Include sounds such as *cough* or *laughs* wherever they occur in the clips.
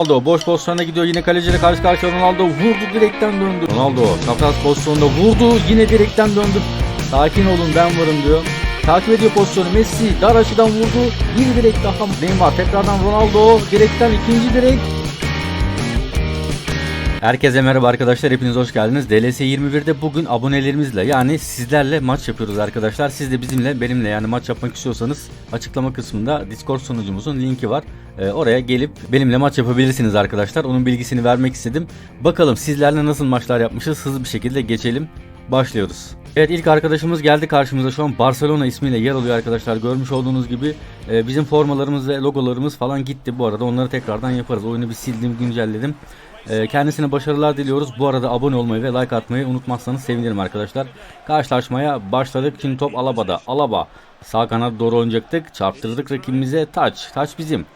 Ronaldo boş pozisyona gidiyor yine kaleciyle karşı karşıya Ronaldo vurdu direkten döndü. Ronaldo çapraz pozisyonda vurdu yine direkten döndü. Sakin olun ben varım diyor. Takip ediyor pozisyonu Messi dar açıdan vurdu. Bir direk daha Neymar tekrardan Ronaldo direkten ikinci direk. Herkese merhaba arkadaşlar hepiniz hoş geldiniz. DLS 21'de bugün abonelerimizle yani sizlerle maç yapıyoruz arkadaşlar. Siz de bizimle benimle yani maç yapmak istiyorsanız açıklama kısmında Discord sunucumuzun linki var. Ee, oraya gelip benimle maç yapabilirsiniz arkadaşlar. Onun bilgisini vermek istedim. Bakalım sizlerle nasıl maçlar yapmışız hızlı bir şekilde geçelim. Başlıyoruz. Evet ilk arkadaşımız geldi karşımıza şu an Barcelona ismiyle yer alıyor arkadaşlar. Görmüş olduğunuz gibi e, bizim formalarımız ve logolarımız falan gitti bu arada. Onları tekrardan yaparız. Oyunu bir sildim güncelledim. E, kendisine başarılar diliyoruz. Bu arada abone olmayı ve like atmayı unutmazsanız sevinirim arkadaşlar. Karşılaşmaya başladık. Şimdi top Alaba'da. Alaba sağ kanat doğru oynayacaktık. Çarptırdık rakibimize. Taç. Taç bizim.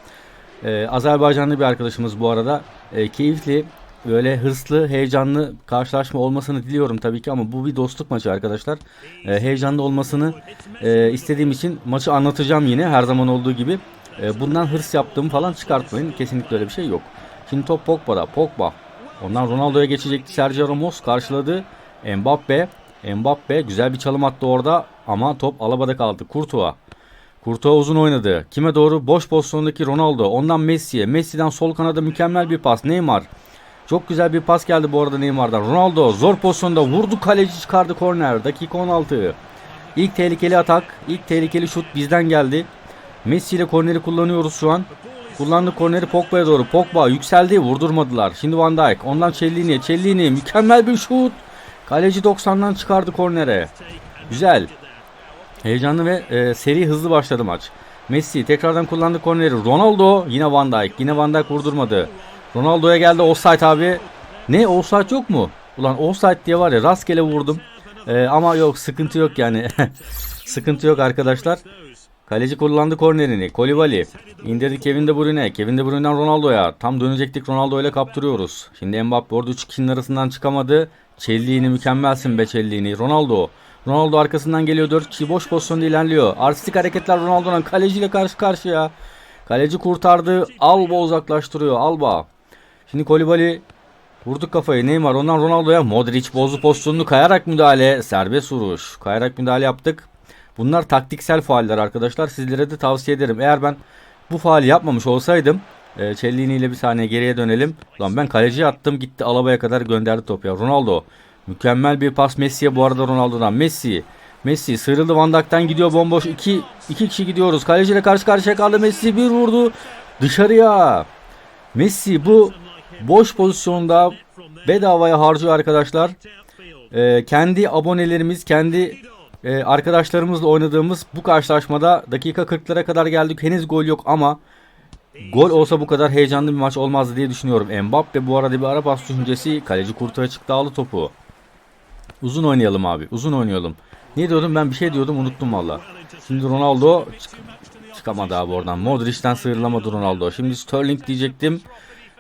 Ee, Azerbaycanlı bir arkadaşımız bu arada. Ee, keyifli, böyle hırslı, heyecanlı karşılaşma olmasını diliyorum tabii ki ama bu bir dostluk maçı arkadaşlar. Ee, heyecanlı olmasını e, istediğim için maçı anlatacağım yine her zaman olduğu gibi. Ee, bundan hırs yaptığımı falan çıkartmayın. Kesinlikle öyle bir şey yok. Şimdi top Pogba'da. Pogba. Ondan Ronaldo'ya geçecekti. Sergio Ramos karşıladı. Mbappe. Mbappe güzel bir çalım attı orada ama top Alaba'da kaldı. Courtois. Kurtuğa uzun oynadı. Kime doğru? Boş pozisyondaki Ronaldo. Ondan Messi'ye. Messi'den sol kanada mükemmel bir pas. Neymar. Çok güzel bir pas geldi bu arada Neymar'dan. Ronaldo zor pozisyonda vurdu kaleci çıkardı korner. Dakika 16. İlk tehlikeli atak. ilk tehlikeli şut bizden geldi. Messi ile korneri kullanıyoruz şu an. Kullandı korneri Pogba'ya doğru. Pogba yükseldi. Vurdurmadılar. Şimdi Van Dijk. Ondan Cellini. Cellini mükemmel bir şut. Kaleci 90'dan çıkardı kornere. Güzel. Heyecanlı ve e, seri hızlı başladı maç. Messi tekrardan kullandı korneri. Ronaldo yine Van Dijk. Yine Van Dijk vurdurmadı. Ronaldo'ya geldi offside abi. Ne offside yok mu? Ulan offside diye var ya rastgele vurdum. E, ama yok sıkıntı yok yani. *laughs* sıkıntı yok arkadaşlar. Kaleci kullandı kornerini. Kolibali indirdi Kevin De Bruyne. Kevin De Bruyne'den Ronaldo'ya. Tam dönecektik Ronaldo ile kaptırıyoruz. Şimdi Mbappe orada 3 kişinin arasından çıkamadı. Çelliğini mükemmelsin be Çelliğini. Ronaldo. Ronaldo arkasından geliyor 4 kişi boş pozisyonda ilerliyor. Artistik hareketler Ronaldo'nun kaleciyle karşı karşıya. Kaleci kurtardı. Alba uzaklaştırıyor. Alba. Şimdi Kolibali vurduk kafayı. Neymar ondan Ronaldo'ya. Modric bozdu pozisyonunu kayarak müdahale. Serbest vuruş. Kayarak müdahale yaptık. Bunlar taktiksel faaller arkadaşlar. Sizlere de tavsiye ederim. Eğer ben bu faali yapmamış olsaydım e, Cellini ile bir saniye geriye dönelim. Lan ben kaleciye attım gitti Alaba'ya kadar gönderdi topu ya. Ronaldo. Mükemmel bir pas Messi'ye bu arada Ronaldo'dan. Messi. Messi sıyrıldı Van Dijk'ten gidiyor bomboş. İki, iki kişi gidiyoruz. Kaleciyle karşı karşıya kaldı. Messi bir vurdu. Dışarıya. Messi bu boş pozisyonda bedavaya harcıyor arkadaşlar. Ee, kendi abonelerimiz, kendi e, arkadaşlarımızla oynadığımız bu karşılaşmada dakika 40'lara kadar geldik. Henüz gol yok ama Gol olsa bu kadar heyecanlı bir maç olmazdı diye düşünüyorum. Mbappe bu arada bir ara pas düşüncesi. Kaleci kurtuğa çıktı aldı topu. Uzun oynayalım abi. Uzun oynayalım. Ne diyordum ben bir şey diyordum unuttum valla. Şimdi Ronaldo çık çıkamadı abi oradan. Modric'ten sıyrılamadı Ronaldo. Şimdi Sterling diyecektim.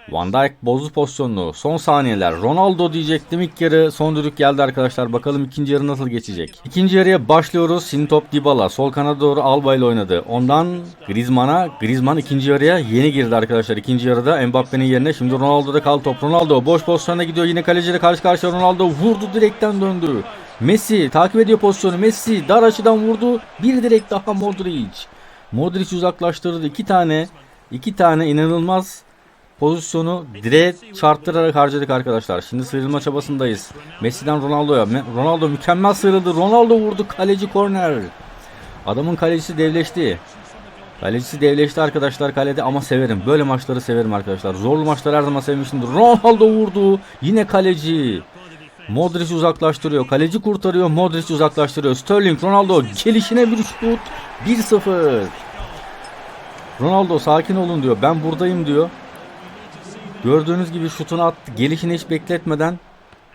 Van Dijk bozdu pozisyonunu. Son saniyeler. Ronaldo diyecektim. İlk yarı son düdük geldi arkadaşlar. Bakalım ikinci yarı nasıl geçecek. İkinci yarıya başlıyoruz. Şimdi top Dybala. Sol kanada doğru Alba ile oynadı. Ondan Griezmann'a. Griezmann ikinci yarıya yeni girdi arkadaşlar. İkinci yarıda Mbappe'nin yerine. Şimdi Ronaldo'da kaldı top. Ronaldo boş pozisyona gidiyor. Yine kaleciyle karşı karşıya Ronaldo vurdu direkten döndü. Messi takip ediyor pozisyonu. Messi dar açıdan vurdu. Bir direkt daha Modric. Modric uzaklaştırdı. iki tane iki tane inanılmaz pozisyonu direğe çarptırarak harcadık arkadaşlar. Şimdi sıyrılma çabasındayız. Messi'den Ronaldo'ya. Ronaldo mükemmel sıyrıldı. Ronaldo vurdu. Kaleci korner. Adamın kalecisi devleşti. Kalecisi devleşti arkadaşlar kalede ama severim. Böyle maçları severim arkadaşlar. Zorlu maçları her zaman sevmişimdir. Ronaldo vurdu. Yine kaleci. Modric uzaklaştırıyor. Kaleci kurtarıyor. Modric uzaklaştırıyor. Sterling Ronaldo gelişine bir şut. 1-0. Ronaldo sakin olun diyor. Ben buradayım diyor. Gördüğünüz gibi şutunu attı. Gelişini hiç bekletmeden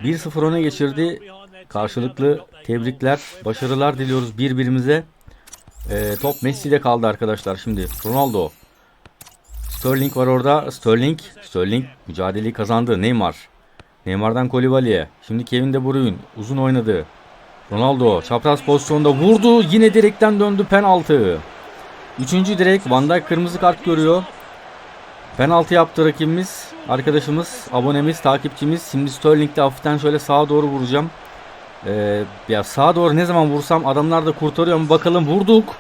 1-0 öne geçirdi. Karşılıklı tebrikler, başarılar diliyoruz birbirimize. Ee, top Messi'de kaldı arkadaşlar şimdi. Ronaldo. Sterling var orada. Sterling. Sterling mücadeleyi kazandı. Neymar. Neymar'dan Kolibali'ye. Şimdi Kevin De Bruyne uzun oynadı. Ronaldo çapraz pozisyonda vurdu. Yine direkten döndü penaltı. Üçüncü direk Van Dijk kırmızı kart görüyor. Penaltı yaptı rakibimiz. Arkadaşımız, abonemiz, takipçimiz. Şimdi Sterling'de hafiften şöyle sağa doğru vuracağım. Ee, ya sağa doğru ne zaman vursam adamlar da kurtarıyor mu bakalım vurduk.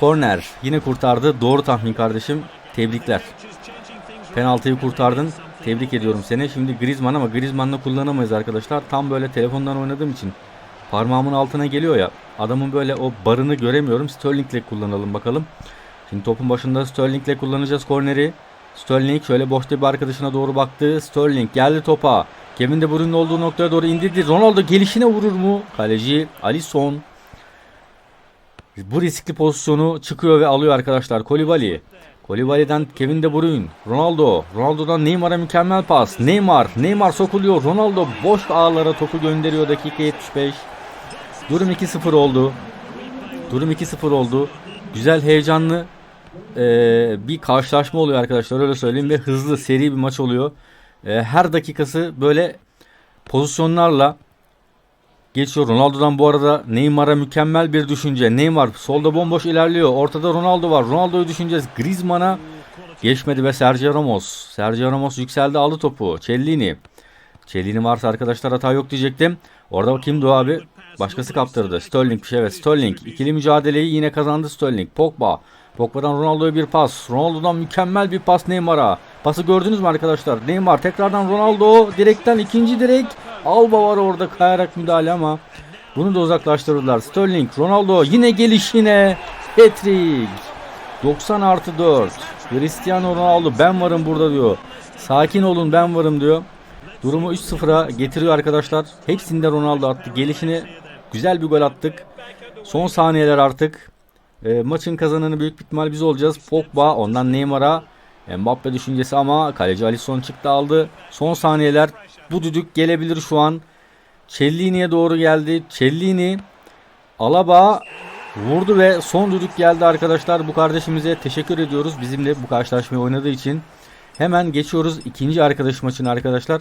Korner yine kurtardı. Doğru tahmin kardeşim. Tebrikler. Penaltıyı kurtardın. Tebrik ediyorum seni. Şimdi Griezmann ama Griezmann'la kullanamayız arkadaşlar. Tam böyle telefondan oynadığım için parmağımın altına geliyor ya. Adamın böyle o barını göremiyorum. Sterling'le kullanalım bakalım. Şimdi topun başında Sterling'le kullanacağız korneri. Sterling şöyle boşta bir arkadaşına doğru baktı. Sterling geldi topa. Kevin De Bruyne'in olduğu noktaya doğru indirdi. Ronaldo gelişine vurur mu? Kaleci Alisson. Bu riskli pozisyonu çıkıyor ve alıyor arkadaşlar. Kolibali. Kolibali'den Kevin De Bruyne. Ronaldo. Ronaldo'dan Neymar'a mükemmel pas. Neymar. Neymar sokuluyor. Ronaldo boş ağlara topu gönderiyor dakika 75. Durum 2-0 oldu. Durum 2-0 oldu. Güzel heyecanlı eee, bir karşılaşma oluyor arkadaşlar öyle söyleyeyim ve hızlı seri bir maç oluyor. Eee, her dakikası böyle pozisyonlarla geçiyor. Ronaldo'dan bu arada Neymar'a mükemmel bir düşünce. Neymar solda bomboş ilerliyor. Ortada Ronaldo var. Ronaldo'yu düşüneceğiz. Griezmann'a geçmedi ve Sergio Ramos. Sergio Ramos yükseldi aldı topu. Cellini. Cellini varsa arkadaşlar hata yok diyecektim. Orada kimdi o abi? Başkası kaptırdı. Sterling şey evet. Sterling. ikili mücadeleyi yine kazandı Sterling. Pogba. Pogba'dan Ronaldo'ya bir pas. Ronaldo'dan mükemmel bir pas Neymar'a. Pası gördünüz mü arkadaşlar? Neymar tekrardan Ronaldo. Direkten ikinci direk. Alba var orada kayarak müdahale ama bunu da uzaklaştırdılar. Sterling, Ronaldo yine gelişine. Hat-trick. 90 artı 4. Cristiano Ronaldo ben varım burada diyor. Sakin olun ben varım diyor. Durumu 3-0'a getiriyor arkadaşlar. Hepsinde Ronaldo attı. Gelişini güzel bir gol attık. Son saniyeler artık. E, maçın kazananı büyük ihtimal biz olacağız. Pogba ondan Neymar'a Mbappe düşüncesi ama kaleci Alisson çıktı aldı. Son saniyeler bu düdük gelebilir şu an. Cellini'ye doğru geldi. Cellini Alaba vurdu ve son düdük geldi arkadaşlar. Bu kardeşimize teşekkür ediyoruz. Bizimle bu karşılaşmayı oynadığı için. Hemen geçiyoruz ikinci arkadaş maçına arkadaşlar.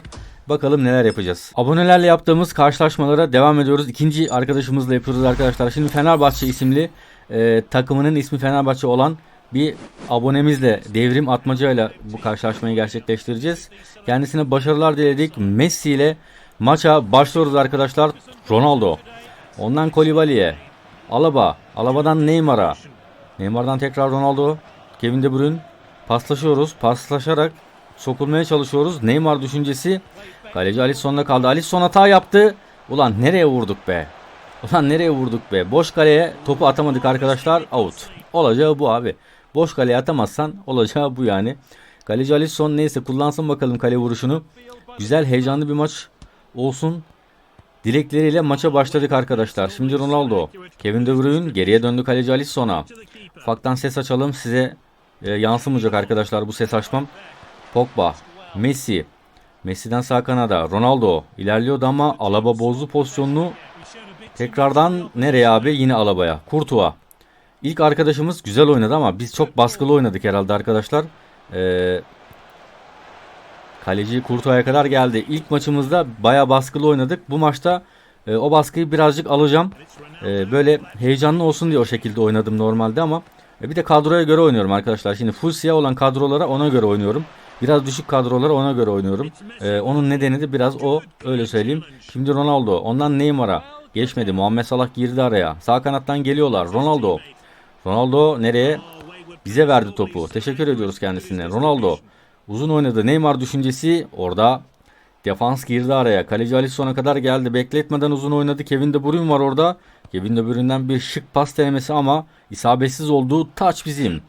Bakalım neler yapacağız. Abonelerle yaptığımız karşılaşmalara devam ediyoruz. İkinci arkadaşımızla yapıyoruz arkadaşlar. Şimdi Fenerbahçe isimli e, takımının ismi Fenerbahçe olan bir abonemizle devrim atmacayla bu karşılaşmayı gerçekleştireceğiz. Kendisine başarılar diledik. Messi ile maça başlıyoruz arkadaşlar. Ronaldo. Ondan Kolibali'ye. Alaba. Alaba'dan Neymar'a. Neymar'dan tekrar Ronaldo. Kevin De Bruyne. Paslaşıyoruz. Paslaşarak sokulmaya çalışıyoruz. Neymar düşüncesi. Kaleci Alisson'da kaldı. Alisson hata yaptı. Ulan nereye vurduk be? Ulan nereye vurduk be? Boş kaleye topu atamadık arkadaşlar. Out. Olacağı bu abi. Boş kaleye atamazsan olacağı bu yani. Kaleci Alisson neyse kullansın bakalım kale vuruşunu. Güzel heyecanlı bir maç olsun. Dilekleriyle maça başladık arkadaşlar. Şimdi Ronaldo. Kevin De Bruyne geriye döndü kaleci Alisson'a. Ufaktan ses açalım. Size e, yansımayacak arkadaşlar bu ses açmam. Pogba. Messi. Messi'den sağ kanada. Ronaldo. ilerliyordu ama Alaba bozdu pozisyonunu. Tekrardan nereye abi? Yine Alaba'ya. Kurtuğa. İlk arkadaşımız güzel oynadı ama biz çok baskılı oynadık herhalde arkadaşlar. Ee, kaleci Kurtuğa'ya kadar geldi. İlk maçımızda baya baskılı oynadık. Bu maçta e, o baskıyı birazcık alacağım. E, böyle heyecanlı olsun diye o şekilde oynadım normalde ama e, bir de kadroya göre oynuyorum arkadaşlar. Şimdi full siyah olan kadrolara ona göre oynuyorum. Biraz düşük kadrolara ona göre oynuyorum. E, onun nedeni de biraz o öyle söyleyeyim. Şimdi Ronaldo ondan Neymar'a geçmedi. Muhammed Salah girdi araya. Sağ kanattan geliyorlar. Ronaldo. Ronaldo nereye? Bize verdi topu. Teşekkür ediyoruz kendisine. Ronaldo uzun oynadı. Neymar düşüncesi orada. Defans girdi araya. Kaleci Alisson'a kadar geldi. Bekletmeden uzun oynadı. Kevin De Bruyne var orada. Kevin De Bruyne'den bir şık pas denemesi ama isabetsiz olduğu taç bizim.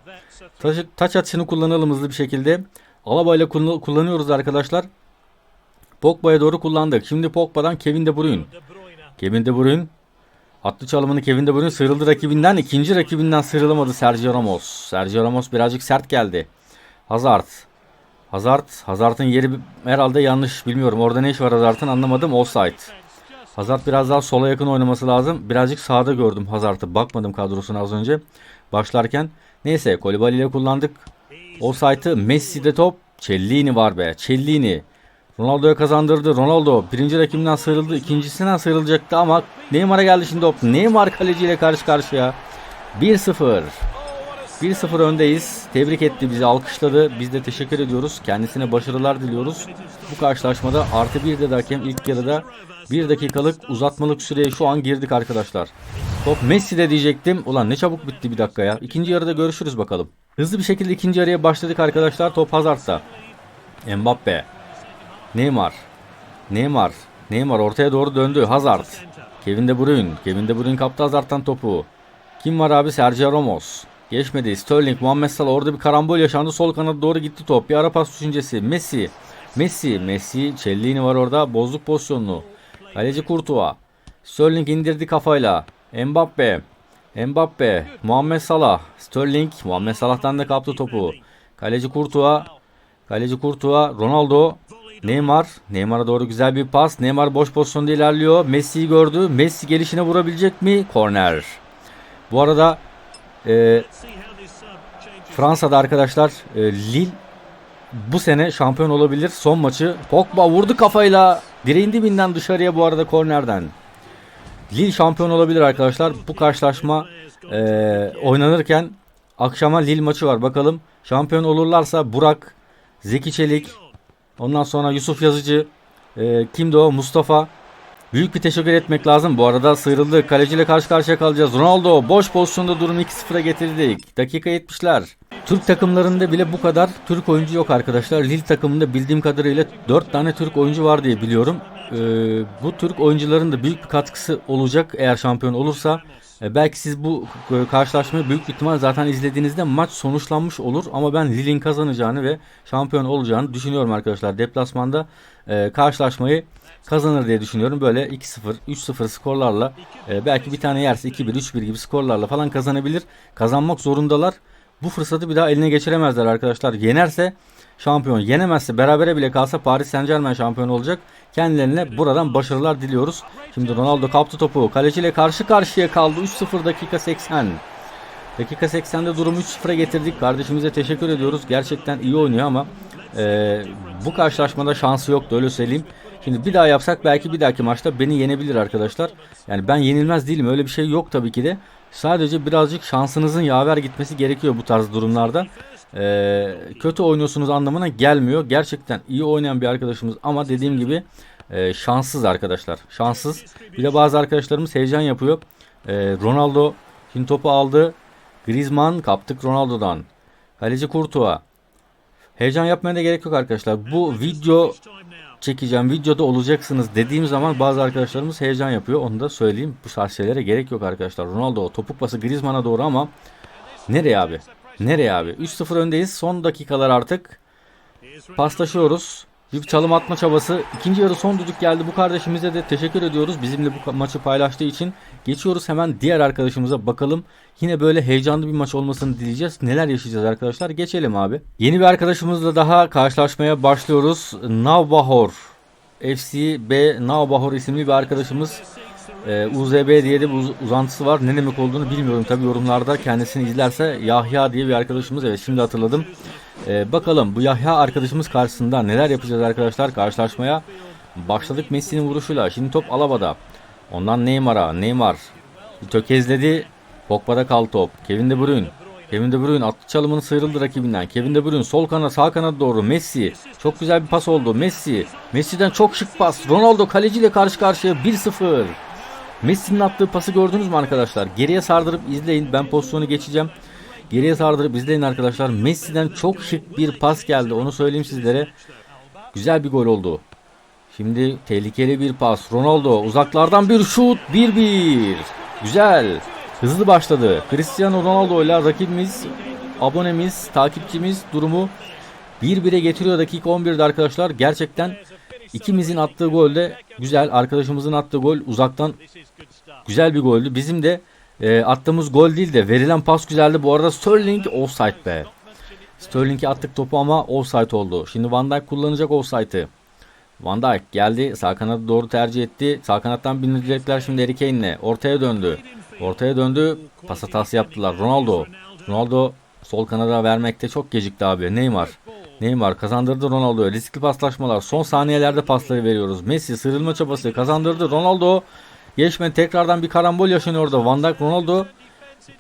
Taç, taç atışını kullanalım hızlı bir şekilde. Alaba kullanıyoruz arkadaşlar. Pogba'ya doğru kullandık. Şimdi Pogba'dan Kevin De Bruyne. Kevin De Bruyne Attı çalımını Kevin De Bruyne sıyrıldı rakibinden. ikinci rakibinden sıyrılamadı Sergio Ramos. Sergio Ramos birazcık sert geldi. Hazard. Hazard. Hazard'ın yeri herhalde yanlış bilmiyorum. Orada ne iş var Hazard'ın anlamadım. Offside. Hazard biraz daha sola yakın oynaması lazım. Birazcık sağda gördüm Hazard'ı. Bakmadım kadrosuna az önce. Başlarken. Neyse Kolibali ile kullandık. Offside'ı Messi'de top. Cellini var be. Cellini. Ronaldo'ya kazandırdı. Ronaldo birinci rakibinden sıyrıldı. ikincisinden sıyrılacaktı ama Neymar'a geldi şimdi top. Neymar kaleciyle karşı karşıya. 1-0. 1-0 öndeyiz. Tebrik etti bizi, alkışladı. Biz de teşekkür ediyoruz. Kendisine başarılar diliyoruz. Bu karşılaşmada artı bir de hakem ilk yarıda 1 dakikalık uzatmalık süreye şu an girdik arkadaşlar. Top Messi'de diyecektim. Ulan ne çabuk bitti bir dakika ya. İkinci yarıda görüşürüz bakalım. Hızlı bir şekilde ikinci yarıya başladık arkadaşlar. Top Hazard'da. Mbappe. Neymar. Neymar. Neymar ortaya doğru döndü. Hazard. Kevin De Bruyne. Kevin De Bruyne kaptı Hazard'tan topu. Kim var abi? Sergio Ramos. Geçmedi. Sterling, Muhammed Salah orada bir karambol yaşandı. Sol kanada doğru gitti top. Bir ara pas düşüncesi. Messi. Messi. Messi. Cellini var orada. Bozduk pozisyonunu. Kaleci Courtois. Sterling indirdi kafayla. Mbappe. Mbappe. Muhammed Salah. Sterling. Muhammed Salah'tan da kaptı topu. Kaleci Courtois. Kaleci Courtois. Ronaldo. Neymar. Neymar'a doğru güzel bir pas. Neymar boş pozisyonda ilerliyor. Messi'yi gördü. Messi gelişine vurabilecek mi? Korner. Bu arada e, Fransa'da arkadaşlar e, Lille bu sene şampiyon olabilir. Son maçı Pogba vurdu kafayla direğin dibinden dışarıya bu arada kornerden. Lille şampiyon olabilir arkadaşlar. Bu karşılaşma e, oynanırken akşama Lille maçı var. Bakalım şampiyon olurlarsa Burak, Zeki Çelik, ondan sonra Yusuf Yazıcı, e, kimdi o? Mustafa. Büyük bir teşekkür etmek lazım. Bu arada sıyrıldı. Kaleciyle karşı karşıya kalacağız. Ronaldo boş pozisyonda durum 2-0'a getirdik. Dakika 70'ler. Türk takımlarında bile bu kadar Türk oyuncu yok arkadaşlar. Lille takımında bildiğim kadarıyla 4 tane Türk oyuncu var diye biliyorum. Ee, bu Türk oyuncuların da büyük bir katkısı olacak eğer şampiyon olursa. E, belki siz bu e, karşılaşmayı büyük ihtimal zaten izlediğinizde maç sonuçlanmış olur. Ama ben Lille'in kazanacağını ve şampiyon olacağını düşünüyorum arkadaşlar. Deplasmanda e, karşılaşmayı kazanır diye düşünüyorum. Böyle 2-0, 3-0 skorlarla e, belki bir tane yerse 2-1, 3-1 gibi skorlarla falan kazanabilir. Kazanmak zorundalar. Bu fırsatı bir daha eline geçiremezler arkadaşlar. Yenerse şampiyon, yenemezse berabere bile kalsa Paris Saint Germain şampiyon olacak. Kendilerine buradan başarılar diliyoruz. Şimdi Ronaldo kaptı topu. Kaleciyle karşı karşıya kaldı. 3-0 dakika 80. Dakika 80'de durumu 3-0'a getirdik. Kardeşimize teşekkür ediyoruz. Gerçekten iyi oynuyor ama e, bu karşılaşmada şansı yoktu öyle söyleyeyim. Şimdi bir daha yapsak belki bir dahaki maçta beni yenebilir arkadaşlar. Yani ben yenilmez değilim öyle bir şey yok tabii ki de. Sadece birazcık şansınızın yaver gitmesi gerekiyor bu tarz durumlarda. Ee, kötü oynuyorsunuz anlamına gelmiyor. Gerçekten iyi oynayan bir arkadaşımız ama dediğim gibi e, şanssız arkadaşlar. Şanssız. Bir de bazı arkadaşlarımız heyecan yapıyor. Ee, Ronaldo şimdi topu aldı. Griezmann kaptık Ronaldo'dan. Kaleci Courtois. Heyecan yapmaya da gerek yok arkadaşlar. Bu video çekeceğim videoda olacaksınız dediğim zaman bazı arkadaşlarımız heyecan yapıyor. Onu da söyleyeyim. Bu tarz şeylere gerek yok arkadaşlar. Ronaldo topuk pası Griezmann'a doğru ama nereye abi? Nereye abi? 3-0 öndeyiz. Son dakikalar artık. Paslaşıyoruz. Bir çalım atma çabası. İkinci yarı son düdük geldi. Bu kardeşimize de teşekkür ediyoruz. Bizimle bu maçı paylaştığı için. Geçiyoruz hemen diğer arkadaşımıza bakalım. Yine böyle heyecanlı bir maç olmasını dileyeceğiz. Neler yaşayacağız arkadaşlar? Geçelim abi. Yeni bir arkadaşımızla daha karşılaşmaya başlıyoruz. Navbahor. FC B Navbahor isimli bir arkadaşımız. Ee, UZB diye de bir uz- uzantısı var. Ne demek olduğunu bilmiyorum. Tabi yorumlarda kendisini izlerse Yahya diye bir arkadaşımız. Evet şimdi hatırladım. Ee, bakalım bu Yahya arkadaşımız karşısında neler yapacağız arkadaşlar karşılaşmaya. Başladık Messi'nin vuruşuyla. Şimdi top Alaba'da. Ondan Neymar'a. Neymar tökezledi. Pogba'da kal top. Kevin De Bruyne. Kevin De Bruyne attı çalımını sıyrıldı rakibinden. Kevin De Bruyne sol kanat sağ kanat doğru. Messi. Çok güzel bir pas oldu. Messi. Messi'den çok şık pas. Ronaldo kaleciyle karşı karşıya 1-0. Messi'nin attığı pası gördünüz mü arkadaşlar? Geriye sardırıp izleyin. Ben pozisyonu geçeceğim. Geriye sardırıp izleyin arkadaşlar. Messi'den çok şık bir pas geldi. Onu söyleyeyim sizlere. Güzel bir gol oldu. Şimdi tehlikeli bir pas. Ronaldo uzaklardan bir şut. 1-1. Güzel. Hızlı başladı. Cristiano Ronaldo ile rakibimiz, abonemiz, takipçimiz durumu 1-1'e getiriyor dakika 11'de arkadaşlar. Gerçekten ikimizin attığı gol de güzel. Arkadaşımızın attığı gol uzaktan güzel bir goldü. Bizim de e, attığımız gol değil de verilen pas güzeldi. Bu arada Sterling offside be. Sterling'e attık topu ama offside oldu. Şimdi Van Dijk kullanacak offside'ı. Van Dijk geldi. Sağ kanadı doğru tercih etti. Sağ kanattan bindirecekler şimdi Harry Kane'le. Ortaya döndü. Ortaya döndü. Pas hatası yaptılar. Ronaldo. Ronaldo sol kanada vermekte çok gecikti abi. Neymar. Neymar kazandırdı Ronaldo'ya. Riskli paslaşmalar. Son saniyelerde pasları veriyoruz. Messi sıyrılma çabası kazandırdı. Ronaldo geçmedi. Tekrardan bir karambol yaşanıyor orada. Van Dijk Ronaldo.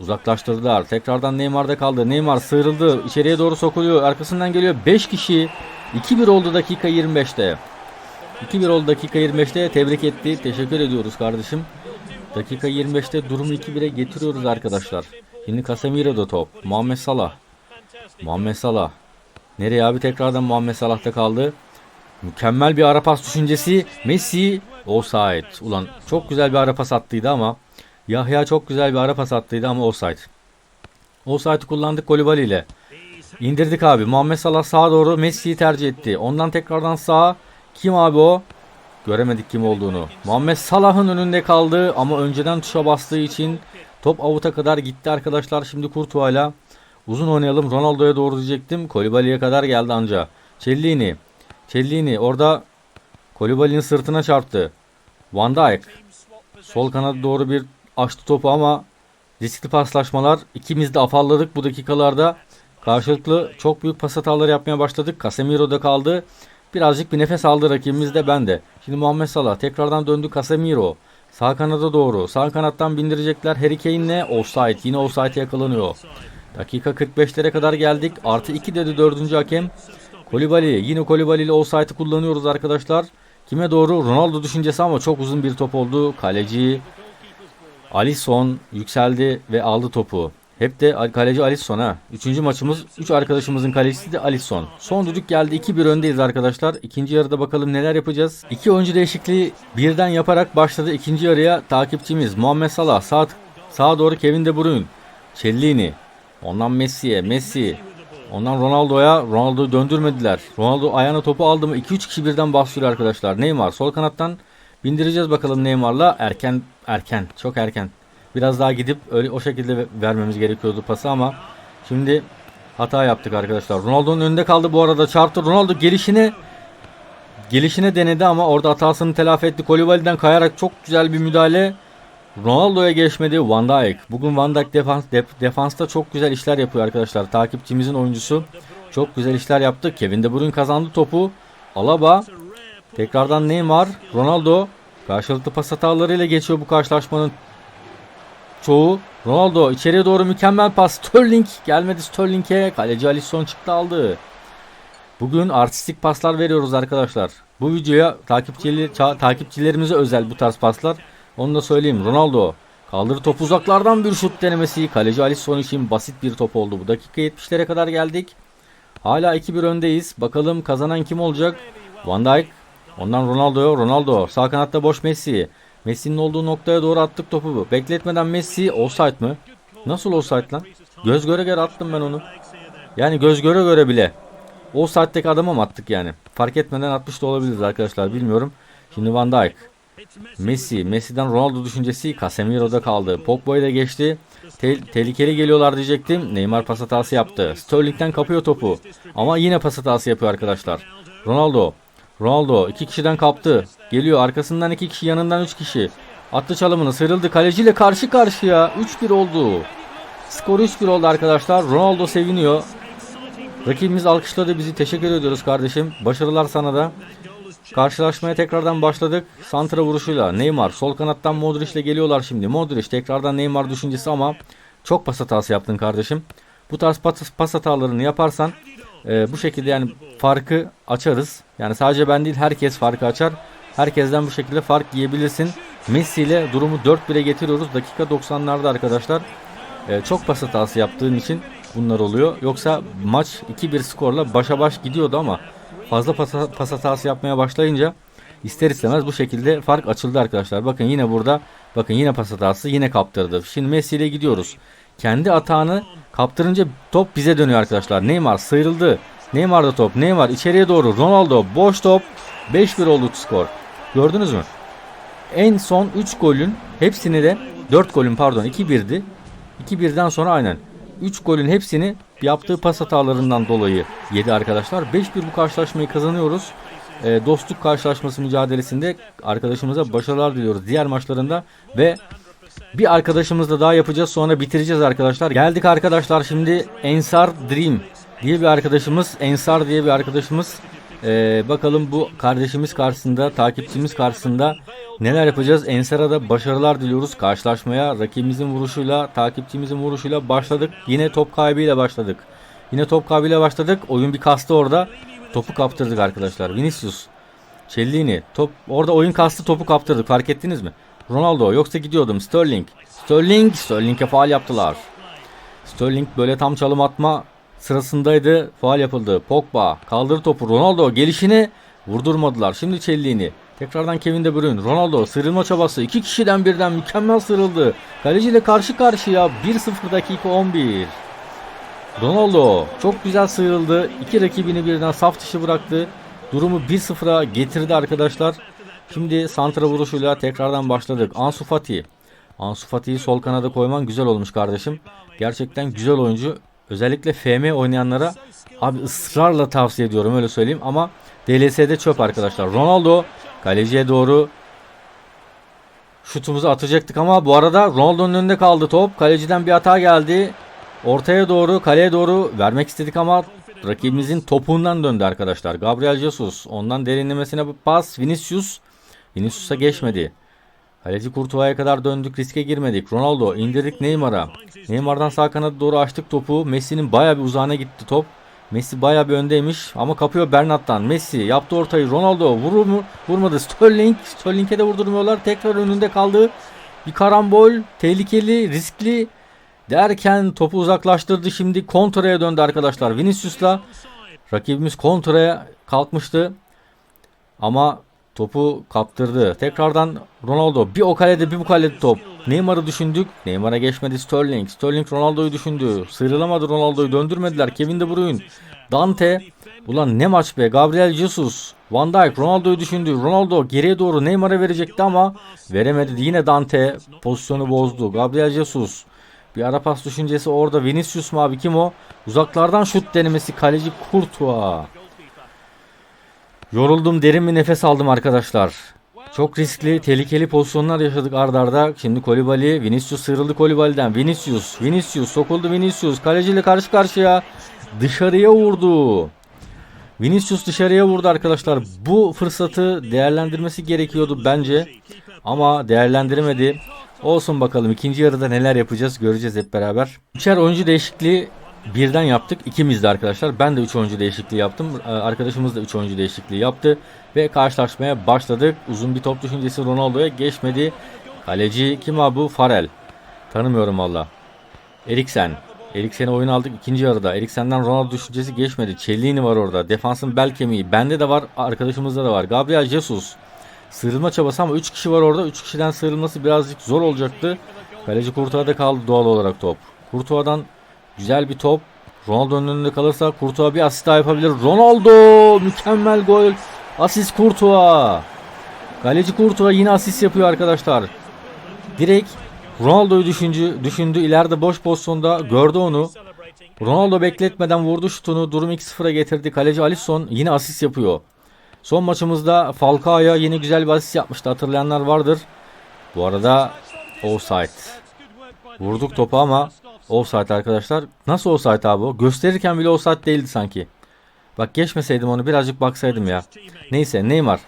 Uzaklaştırdılar. Tekrardan Neymar'da kaldı. Neymar sıyrıldı. İçeriye doğru sokuluyor. Arkasından geliyor. 5 kişi. 2-1 oldu dakika 25'te. 2-1 oldu dakika 25'te. Tebrik etti. Teşekkür ediyoruz kardeşim. Dakika 25'te durumu 2-1'e getiriyoruz arkadaşlar. Şimdi Casemiro'da top. Muhammed Salah. Muhammed Salah. Nereye abi tekrardan Muhammed Salah'ta kaldı. Mükemmel bir ara pas düşüncesi. Messi offside. Ulan çok güzel bir ara pas attıydı ama Yahya çok güzel bir ara pas attıydı ama offside. Offside'ı kullandık Kolibali ile. İndirdik abi. Muhammed Salah sağa doğru Messi'yi tercih etti. Ondan tekrardan sağa. Kim abi o? Göremedik kim olduğunu. Muhammed Salah'ın önünde kaldı ama önceden tuşa bastığı için top avuta kadar gitti arkadaşlar. Şimdi Kurtuğa'yla uzun oynayalım. Ronaldo'ya doğru diyecektim. Kolibali'ye kadar geldi anca. Cellini. Cellini orada Kolibali'nin sırtına çarptı. Van Dijk sol kanada doğru bir açtı topu ama riskli paslaşmalar ikimiz de afalladık bu dakikalarda. Karşılıklı çok büyük pas hataları yapmaya başladık. Casemiro'da kaldı. Birazcık bir nefes aldı rakibimiz de ben de. Şimdi Muhammed Salah tekrardan döndü Casemiro. Sağ kanada doğru. Sağ kanattan bindirecekler. Harry Kane'le offside. Yine offside yakalanıyor. Dakika 45'lere kadar geldik. Artı 2 dedi dördüncü hakem. Kolibali. Yine Kolibali ile offside'ı kullanıyoruz arkadaşlar. Kime doğru? Ronaldo düşüncesi ama çok uzun bir top oldu. Kaleci Alisson yükseldi ve aldı topu. Hep de kaleci Alisson ha. Üçüncü maçımız. Üç arkadaşımızın kalecisi de Alisson. Son düdük geldi. 2-1 öndeyiz arkadaşlar. İkinci yarıda bakalım neler yapacağız. İki oyuncu değişikliği birden yaparak başladı. İkinci yarıya takipçimiz Muhammed Salah. Sağ, sağa doğru Kevin De Bruyne. Cellini. Ondan Messi'ye. Messi. Ondan Ronaldo'ya. Ronaldo'yu döndürmediler. Ronaldo ayağına topu aldı mı? 2-3 kişi birden bastırıyor arkadaşlar. Neymar sol kanattan bindireceğiz bakalım Neymar'la. Erken erken. Çok erken. Biraz daha gidip öyle o şekilde vermemiz gerekiyordu pası ama şimdi hata yaptık arkadaşlar. Ronaldo'nun önünde kaldı bu arada çarptı. Ronaldo gelişine gelişine denedi ama orada hatasını telafi etti. Kolibali'den kayarak çok güzel bir müdahale. Ronaldo'ya geçmedi Van Dijk. Bugün Van Dijk defans, def, defansta çok güzel işler yapıyor arkadaşlar. Takipçimizin oyuncusu çok güzel işler yaptı. Kevin De Bruyne kazandı topu. Alaba tekrardan Neymar, Ronaldo karşılıklı pas hatalarıyla geçiyor bu karşılaşmanın çoğu. Ronaldo içeriye doğru mükemmel pas. Sterling gelmedi Sterling'e. Kaleci Alisson çıktı aldı. Bugün artistik paslar veriyoruz arkadaşlar. Bu videoya takipçileri, takipçilerimize özel bu tarz paslar. Onu da söyleyeyim. Ronaldo kaldırı top uzaklardan bir şut denemesi. Kaleci Alisson için basit bir top oldu. Bu dakika 70'lere kadar geldik. Hala 2-1 öndeyiz. Bakalım kazanan kim olacak? Van Dijk. Ondan Ronaldo'ya. Ronaldo. Sağ kanatta boş Messi. Messi'nin olduğu noktaya doğru attık topu. Bekletmeden Messi offside mı? Nasıl offside lan? Göz göre göre attım ben onu. Yani göz göre göre bile. Offside'deki adama mı attık yani? Fark etmeden atmış da olabiliriz arkadaşlar bilmiyorum. Şimdi Van Dijk. Messi. Messi'den Ronaldo düşüncesi Casemiro'da kaldı. Pogba'yı da geçti. Te- tehlikeli geliyorlar diyecektim. Neymar pas hatası yaptı. Sterling'den kapıyor topu. Ama yine pas hatası yapıyor arkadaşlar. Ronaldo. Ronaldo iki kişiden kaptı. Geliyor arkasından iki kişi yanından üç kişi. Attı çalımını sıyrıldı kaleciyle karşı karşıya. 3-1 oldu. Skor 3-1 oldu arkadaşlar. Ronaldo seviniyor. Rakibimiz alkışladı bizi. Teşekkür ediyoruz kardeşim. Başarılar sana da. Karşılaşmaya tekrardan başladık. Santra vuruşuyla Neymar sol kanattan Modric ile geliyorlar şimdi. Modric tekrardan Neymar düşüncesi ama çok pas hatası yaptın kardeşim. Bu tarz pas, pas hatalarını yaparsan e, bu şekilde yani farkı açarız. Yani sadece ben değil herkes farkı açar. Herkesten bu şekilde fark yiyebilirsin. Messi ile durumu 4-1'e getiriyoruz. Dakika 90'larda arkadaşlar. E, çok pas hatası yaptığın için bunlar oluyor. Yoksa maç 2-1 skorla başa baş gidiyordu ama fazla pas, pas hatası yapmaya başlayınca ister istemez bu şekilde fark açıldı arkadaşlar. Bakın yine burada bakın yine pas hatası yine kaptırdı. Şimdi Messi ile gidiyoruz. Kendi atağını kaptırınca top bize dönüyor arkadaşlar. Neymar sıyrıldı. Neymar'da top. Neymar içeriye doğru. Ronaldo boş top. 5-1 oldu skor. Gördünüz mü? En son 3 golün hepsini de 4 golün pardon 2-1'di. 2-1'den sonra aynen. 3 golün hepsini yaptığı pas hatalarından dolayı yedi arkadaşlar. 5-1 bu karşılaşmayı kazanıyoruz. E, dostluk karşılaşması mücadelesinde arkadaşımıza başarılar diliyoruz diğer maçlarında ve bir arkadaşımızla daha yapacağız sonra bitireceğiz arkadaşlar. Geldik arkadaşlar şimdi Ensar Dream diye bir arkadaşımız Ensar diye bir arkadaşımız Ee, bakalım bu kardeşimiz karşısında, takipçimiz karşısında neler yapacağız? Ensera'da başarılar diliyoruz. Karşılaşmaya rakibimizin vuruşuyla, takipçimizin vuruşuyla başladık. Yine top kaybıyla başladık. Yine top kaybıyla başladık. Oyun bir kastı orada. Topu kaptırdık arkadaşlar. Vinicius. Cellini. Top orada oyun kastı topu kaptırdık. Fark ettiniz mi? Ronaldo yoksa gidiyordum. Sterling. Sterling. Sterling'e faal yaptılar. Sterling böyle tam çalım atma sırasındaydı. Faal yapıldı. Pogba kaldırdı topu. Ronaldo gelişini vurdurmadılar. Şimdi Cellini. Tekrardan Kevin De Bruyne. Ronaldo sıyrılma çabası. iki kişiden birden mükemmel sıyrıldı. Kaleciyle karşı karşıya 1-0 dakika 11. Ronaldo çok güzel sıyrıldı. İki rakibini birden saf dışı bıraktı. Durumu 1-0'a getirdi arkadaşlar. Şimdi santra vuruşuyla tekrardan başladık. Ansu Fati. Ansu Fati'yi sol kanada koyman güzel olmuş kardeşim. Gerçekten güzel oyuncu. Özellikle FM oynayanlara abi ısrarla tavsiye ediyorum öyle söyleyeyim ama DLS'de çöp arkadaşlar. Ronaldo kaleciye doğru şutumuzu atacaktık ama bu arada Ronaldo'nun önünde kaldı top. Kaleciden bir hata geldi. Ortaya doğru, kaleye doğru vermek istedik ama rakibimizin topuğundan döndü arkadaşlar. Gabriel Jesus ondan derinlemesine bir pas. Vinicius. Vinicius'a geçmedi. Kaleci Courtois'a kadar döndük riske girmedik. Ronaldo indirdik Neymar'a. Neymar'dan sağ kanada doğru açtık topu. Messi'nin baya bir uzağına gitti top. Messi baya bir öndeymiş ama kapıyor Bernat'tan. Messi yaptı ortayı. Ronaldo vurur mu? Vurmadı. Sterling. Sterling'e de vurdurmuyorlar. Tekrar önünde kaldı. Bir karambol. Tehlikeli, riskli derken topu uzaklaştırdı. Şimdi kontraya döndü arkadaşlar. Vinicius'la rakibimiz kontraya kalkmıştı. Ama topu kaptırdı. Tekrardan Ronaldo bir o kalede bir bu kalede top. Neymar'ı düşündük. Neymar'a geçmedi Sterling. Sterling Ronaldo'yu düşündü. Sıyrılamadı Ronaldo'yu döndürmediler. Kevin De Bruyne. Dante. Ulan ne maç be. Gabriel Jesus. Van Dijk Ronaldo'yu düşündü. Ronaldo geriye doğru Neymar'a verecekti ama veremedi. Yine Dante pozisyonu bozdu. Gabriel Jesus. Bir ara pas düşüncesi orada. Vinicius mu abi kim o? Uzaklardan şut denemesi kaleci Courtois. Yoruldum derin bir nefes aldım arkadaşlar. Çok riskli, tehlikeli pozisyonlar yaşadık ardarda. Arda. Şimdi Kolibali, Vinicius sıyrıldı Kolibali'den. Vinicius, Vinicius sokuldu Vinicius. Kaleciyle karşı karşıya dışarıya vurdu. Vinicius dışarıya vurdu arkadaşlar. Bu fırsatı değerlendirmesi gerekiyordu bence. Ama değerlendiremedi. Olsun bakalım ikinci yarıda neler yapacağız göreceğiz hep beraber. Üçer oyuncu değişikliği birden yaptık. İkimiz de arkadaşlar. Ben de 3 oyuncu değişikliği yaptım. Ee, Arkadaşımız da 3 oyuncu değişikliği yaptı. Ve karşılaşmaya başladık. Uzun bir top düşüncesi Ronaldo'ya geçmedi. Kaleci kim abi bu? Farel. Tanımıyorum valla. Eriksen. Eriksen'i oyun aldık ikinci yarıda. Eriksen'den Ronaldo düşüncesi geçmedi. Cellini var orada. Defansın bel kemiği. Bende de var. Arkadaşımızda da var. Gabriel Jesus. Sıyrılma çabası ama 3 kişi var orada. 3 kişiden sıyrılması birazcık zor olacaktı. Kaleci Kurtuğa'da kaldı doğal olarak top. Kurtuğa'dan güzel bir top. Ronaldo'nun önünde kalırsa Kurtuğa bir asist daha yapabilir. Ronaldo mükemmel gol. Asist Kurtuğa. Kaleci Kurtuğa yine asist yapıyor arkadaşlar. Direkt Ronaldo'yu düşündü, düşündü. İleride boş pozisyonda gördü onu. Ronaldo bekletmeden vurdu şutunu. Durum 2-0'a getirdi. Kaleci Alisson yine asist yapıyor. Son maçımızda Falcao'ya yine güzel bir asist yapmıştı. Hatırlayanlar vardır. Bu arada offside. Vurduk topu ama offside arkadaşlar. Nasıl offside abi o? Gösterirken bile offside değildi sanki. Bak geçmeseydim onu birazcık baksaydım ya. Neyse Neymar.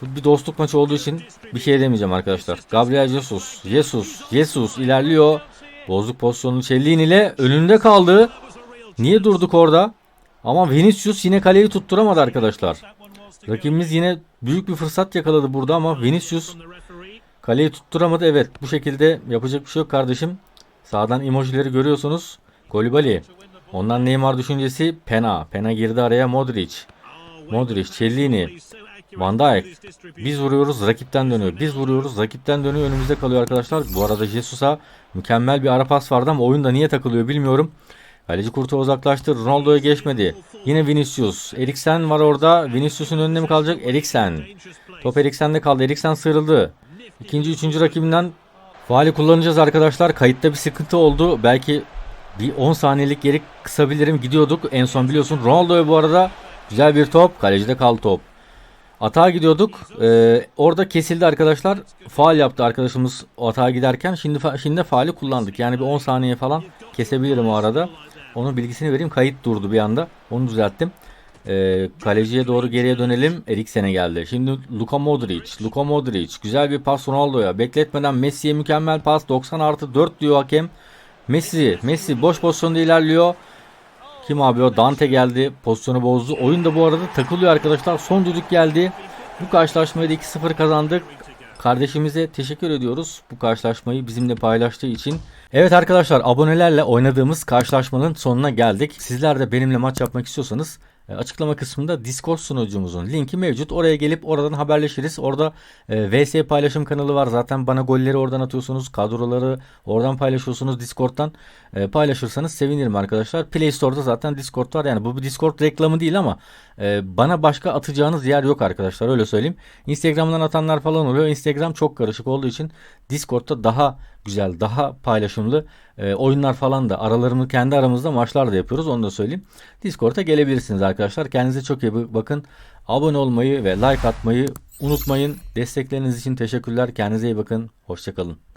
Bu bir dostluk maçı olduğu için bir şey demeyeceğim arkadaşlar. Gabriel Jesus. Jesus. Jesus ilerliyor. Bozuk pozisyonunu Çelliğin ile önünde kaldı. Niye durduk orada? Ama Vinicius yine kaleyi tutturamadı arkadaşlar. Rakibimiz yine büyük bir fırsat yakaladı burada ama Vinicius kaleyi tutturamadı. Evet bu şekilde yapacak bir şey yok kardeşim. Sağdan emojileri görüyorsunuz. Kolibali. Ondan Neymar düşüncesi Pena. Pena girdi araya Modric. Modric, Cellini, Van Dijk. Biz vuruyoruz rakipten dönüyor. Biz vuruyoruz rakipten dönüyor önümüzde kalıyor arkadaşlar. Bu arada Jesus'a mükemmel bir ara pas vardı ama oyunda niye takılıyor bilmiyorum. Kaleci kurtu uzaklaştı. Ronaldo'ya geçmedi. Yine Vinicius. Eriksen var orada. Vinicius'un önünde mi kalacak? Eriksen. Top Eriksen'de kaldı. Eriksen sıyrıldı. İkinci, üçüncü rakibinden faali kullanacağız arkadaşlar. Kayıtta bir sıkıntı oldu. Belki bir 10 saniyelik geri kısabilirim. Gidiyorduk. En son biliyorsun. Ronaldo'ya bu arada güzel bir top. Kalecide kaldı top. Atağa gidiyorduk. Ee, orada kesildi arkadaşlar. Faal yaptı arkadaşımız atağa giderken. Şimdi şimdi faali kullandık. Yani bir 10 saniye falan kesebilirim o arada. Onun bilgisini vereyim. Kayıt durdu bir anda. Onu düzelttim. Ee, kaleciye doğru geriye dönelim. Eriksen'e geldi. Şimdi Luka Modric. Luka Modric. Güzel bir pas Ronaldo'ya. Bekletmeden Messi'ye mükemmel pas. 90 artı 4 diyor hakem. Messi. Messi boş pozisyonda ilerliyor. Kim abi o? Dante geldi. Pozisyonu bozdu. Oyun da bu arada takılıyor arkadaşlar. Son düdük geldi. Bu karşılaşmayı da 2-0 kazandık. Kardeşimize teşekkür ediyoruz bu karşılaşmayı bizimle paylaştığı için. Evet arkadaşlar abonelerle oynadığımız karşılaşmanın sonuna geldik. Sizler de benimle maç yapmak istiyorsanız e, açıklama kısmında Discord sunucumuzun linki mevcut. Oraya gelip oradan haberleşiriz. Orada e, VS paylaşım kanalı var. Zaten bana golleri oradan atıyorsunuz. Kadroları oradan paylaşıyorsunuz Discord'dan. E, paylaşırsanız sevinirim arkadaşlar. Play Store'da zaten Discord var. Yani bu bir Discord reklamı değil ama e, bana başka atacağınız yer yok arkadaşlar. Öyle söyleyeyim. Instagram'dan atanlar falan oluyor. Instagram çok karışık olduğu için Discord'da daha güzel, daha paylaşımlı e, oyunlar falan da aralarını kendi aramızda maçlar da yapıyoruz. Onu da söyleyeyim. Discord'a gelebilirsiniz arkadaşlar. Kendinize çok iyi bakın. Abone olmayı ve like atmayı unutmayın. Destekleriniz için teşekkürler. Kendinize iyi bakın. Hoşçakalın.